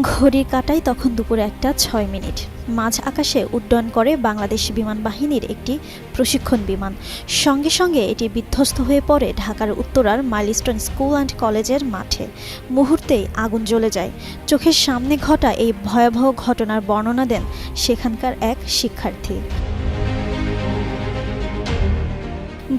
ঘড়ির কাটায় তখন দুপুর একটা, ছয় মিনিট। মাঝ আকাশে উড্ডয়ন করে বাংলাদেশ বিমান বাহিনীর একটি প্রশিক্ষণ বিমান। সঙ্গে সঙ্গে এটি বিধ্বস্ত হয়ে পড়ে ঢাকার উত্তরার মাইলস্টোন স্কুল অ্যান্ড কলেজের মাঠে। মুহূর্তেই আগুন জ্বলে যায়। চোখের সামনে ঘটা এই ভয়াবহ ঘটনার বর্ণনা দেন সেখানকার এক শিক্ষার্থী।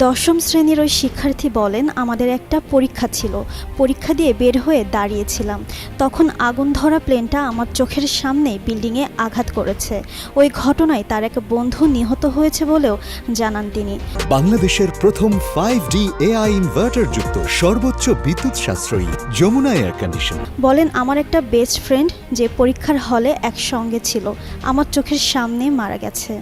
দশম শ্রেণির ওই শিক্ষার্থী বলেন আমাদের একটা পরীক্ষা ছিল। পরীক্ষা দিয়ে বের হয়ে দাঁড়িয়েছিলাম। তখন আগুন ধরা প্লেনটা আমার চোখের সামনে বিল্ডিংয়ে আঘাত করেছে। ওই ঘটনায় তার এক বন্ধু নিহত হয়েছে বলেও জানান তিনি। বাংলাদেশের প্রথম ফাইভ ডি এআই ইনভার্টার যুক্ত সর্বোচ্চ বিদ্যুৎ সাশ্রয়ী যমুনা এয়ার কন্ডিশন বলেন আমার একটা বেস্ট ফ্রেন্ড যে পরীক্ষার হলে একসঙ্গে ছিল। আমার চোখের সামনে মারা গেছে।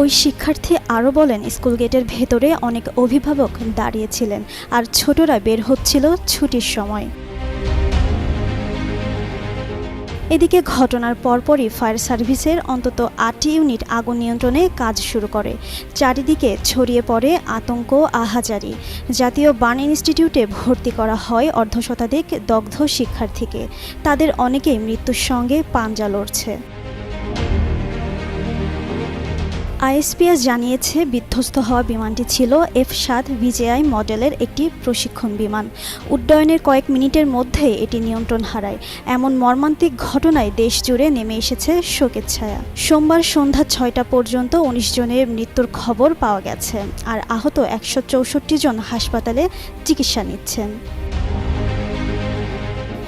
ওই শিক্ষার্থী আরও বলেন, স্কুল গেটের ভেতরে অনেক অভিভাবক দাঁড়িয়েছিলেন আর ছোটরা বের হচ্ছিল ছুটির সময়। এদিকে ঘটনার পরপরই ফায়ার সার্ভিসের অন্তত আটটি ইউনিট আগুন নিয়ন্ত্রণে কাজ শুরু করে। চারিদিকে ছড়িয়ে পড়ে আতঙ্ক, আহাজারি। জাতীয় বার্ন ইনস্টিটিউটে ভর্তি করা হয় অর্ধশতাধিক দগ্ধ শিক্ষার্থীকে। তাদের অনেকেই মৃত্যুর সঙ্গে পাঞ্জা লড়ছে। আইএসপিএস জানিয়েছে, বিধ্বস্ত হওয়া বিমানটি ছিল এফ সাত ভিজেআই মডেলের একটি প্রশিক্ষণ বিমান। উড্ডয়নের কয়েক মিনিটের মধ্যে এটি নিয়ন্ত্রণ হারায়। এমন মর্মান্তিক ঘটনায় দেশ জুড়ে নেমে এসেছে শোকের ছায়া। সোমবার সন্ধ্যা ছয়টা পর্যন্ত উনিশ জনের মৃত্যুর খবর পাওয়া গেছে, আর আহত একশো চৌষট্টি জন হাসপাতালে চিকিৎসা নিচ্ছেন।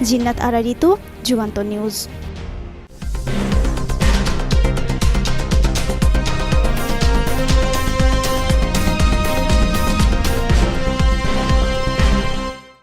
জিন্নাত আরা ঋতু যুগান্ত নিউজ।